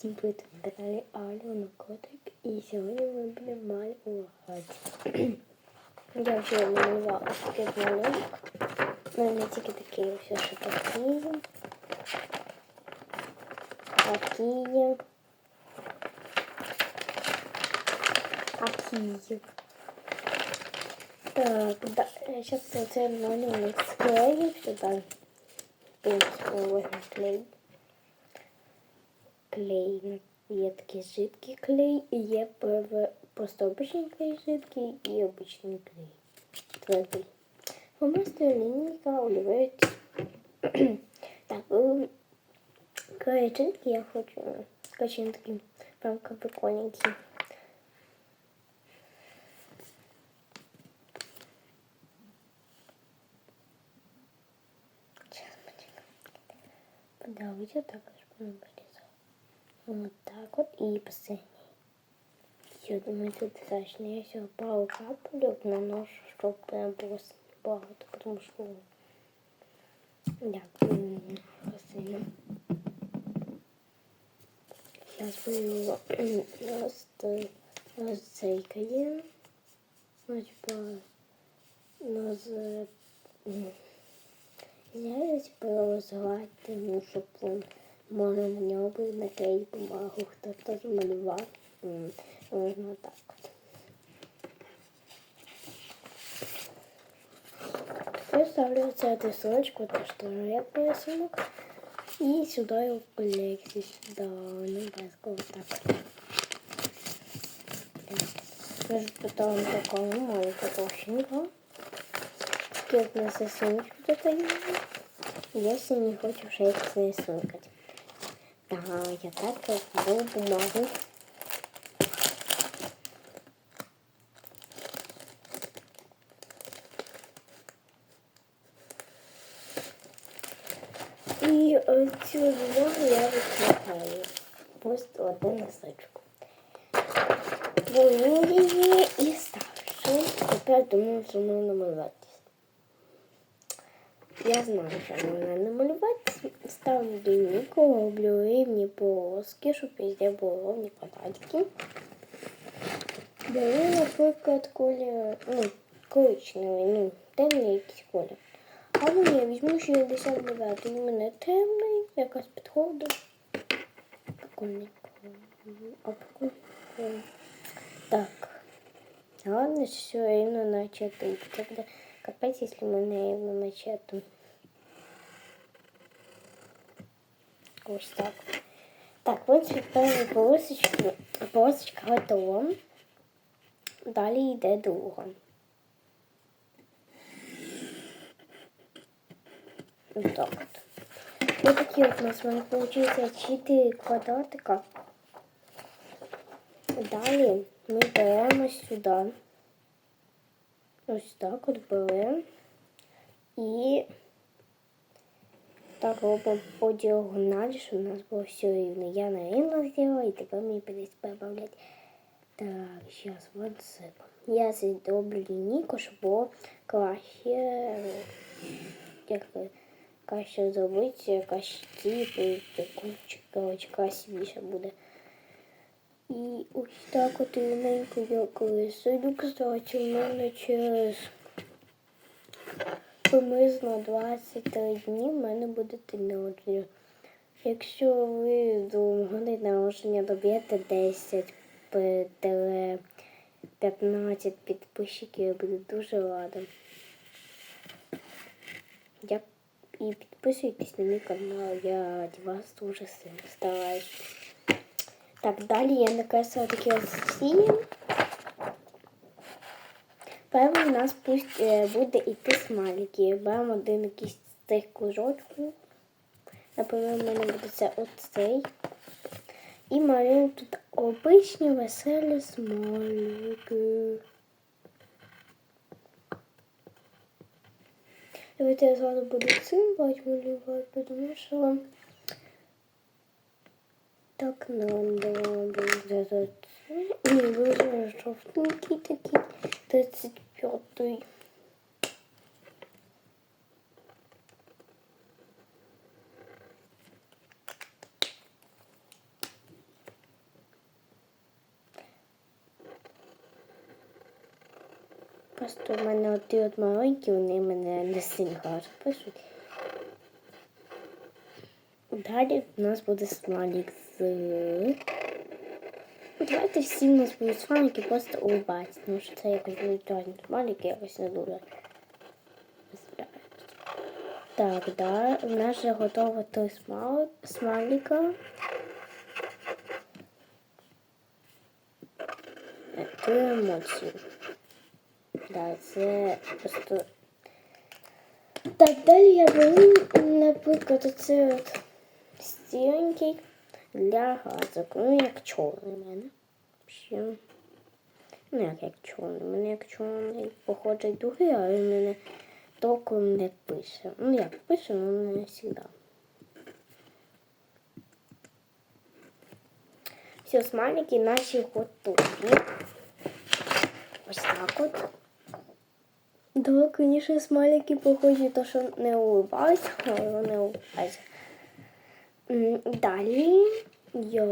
Всім привіт на каналі Аліна Котик і сьогодні ми будемо малювати. Я вже намалювала ось такий малюнок. У мене тільки такі все, що такі. Такі. Такі. Так, да, сейчас цей малюнок склею сюди. В принципі, возьму клей. клей. Є такий жидкий клей, і є ПВ... просто обичний клей жидкий і обичний клей. Твердий. Фломастер лінійка, олівець. так, е, клей жидкий я хочу скачати такий прям прикольненький. Сейчас подавайте так, чтобы Вот так вот и последний. Все, думаю, тут достаточно. Я все пару капелек наношу, чтобы прям было багато, потому что дякую сильно. Сейчас мы просто розцейкаємо. Ну, типа, нас я типа розгладити, ну, щоб он Можна на нього буде наклеїти бумагу, хто хто змалював. Можна так. Я ставлю цю рисуночку, то что я рисунок. И сюда его коллекцию, сюда, ну, так, вот так. Даже потом такого маленького толщинка. Как на рисуночку тут Если не хочешь шейк рисункать. Ага, я так беру бумагу. І цю бумагу я викладаю. Просто один листочок. Беру її і ставлю. Тепер думаю, що можна намалюватись. Я знаю, що можна намалювати ставлю линейку, роблю рівні полоски, щоб везде було ровні квадратики. Беру, наприклад, колір, ну, коричневий, ну, темний якийсь колір. Або я візьму 69 у мене темний, якась підходить. Прикольний. А прикольний. Так. Ладно, все рівно начати. Це буде капець, якщо мене рівно начати. Ось так. Так, ось відправили полосочки. Полосочка готова. Далі йде друга. Ось так от. Ось такі от у нас вони виходить 4 квадратика. Далі ми беремо сюди. Ось так от беремо. І так робимо по діагоналі, щоб у нас було все рівно. Я на рівно зробила і тепер мені придеться прибавляти. Так, зараз висипам. Я зроблю лінійку, щоб було краще, як краще зробити, краще типи, коротше, красивіше буде. І ось так от рівненько я користую. Кстати, у мене через приблизно 23 дні в мене буде день народження. Якщо ви до години народження доб'єте 10 15 підписчиків, я буду дуже рада. Я... І підписуйтесь на мій канал, я раді вас дуже сильно стараюсь. Так, далі я такі ось сіні. Певно, у нас пусть е, буде йти смайлики. Беремо один якийсь з цих кружочків. В мене буде це оцей. І малюємо тут обичні веселі смайлики. Давайте я зараз буду цим малювати, тому що так надо буде. Ні, дуже жовтенький такий, 35-й. Просто в мене оті от маленькі, вони мене не сильно гарно пишуть. Далее у нас будет смайлик з Давайте всі в нас будуть смайлики просто улыбатися, тому що це якось віртуальні смайлики, якось не дуже. Так, да, у нас вже готово три смал... смайлика. Е, Три. Да, це просто. Так, далі я беру, наприклад, оцей от стіленький для газок. Ну, як чорний в мене. Ще. Ну, як як чорний. У мене як чорний походить дуги, але в мене толком не пише. Ну, як пише, але не завжди. Все, смайлики наші готові. Ось так от. Да, конечно, смайлики похожі, то що не улыбаються, але вони улыбаються. М, Далі я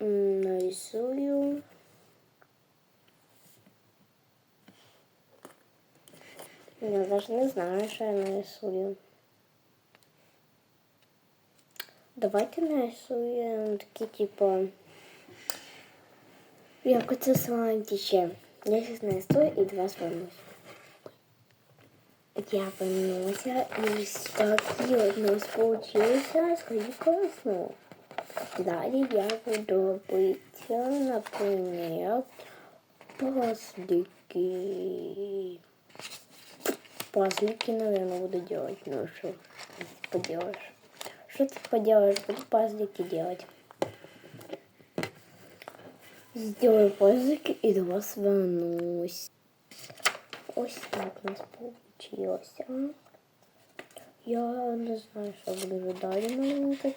м, нарисую. Я навіть не знаю, що я нарисую. Давайте нарисуємо такі, типу, як оце слайді ще. Я сейчас нарисую и два свернусь. Я вернулся и такие у нас получился сходить классно. Далее я буду быть, например, пазлики. Пазлики, наверное, буду делать. Ну что поделаешь? Что ты поделаешь? Буду пазлики делать. Сделаю пазлики и до вас вернусь. Ось так у нас получилося. Я не знаю, що буду далі малювати.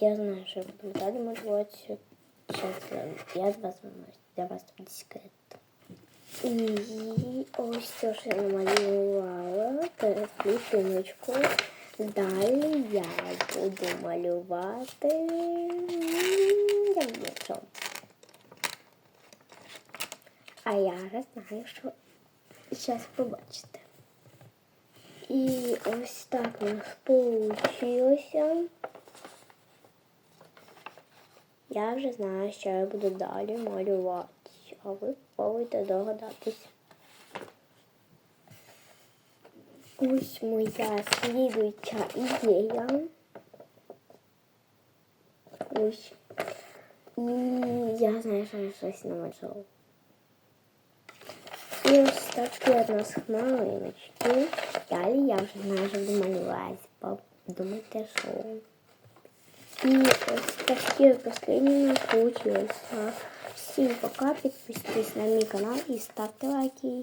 Я знаю, що буду далі малювати. Зараз я до вас вернусь. Для вас буде секрет. І ось все, що я намалювала перед клітиночку. Далі я буду малювати. Я не знаю, що. А я вже знаю, що зараз побачите. І ось так у нас вийшло. Я вже знаю, що я буду далі малювати. А ви повинні догадатись. Ось моя слідуюча ідея. Ось. І я знаю, що я щось намалювала. І ось такі от у нас хмариночки. Далі я вже знаю, що буду малювати. Подумайте, що. І ось такі от последні у нас получилось. Всім пока, підписуйтесь на мій канал і ставте лайки.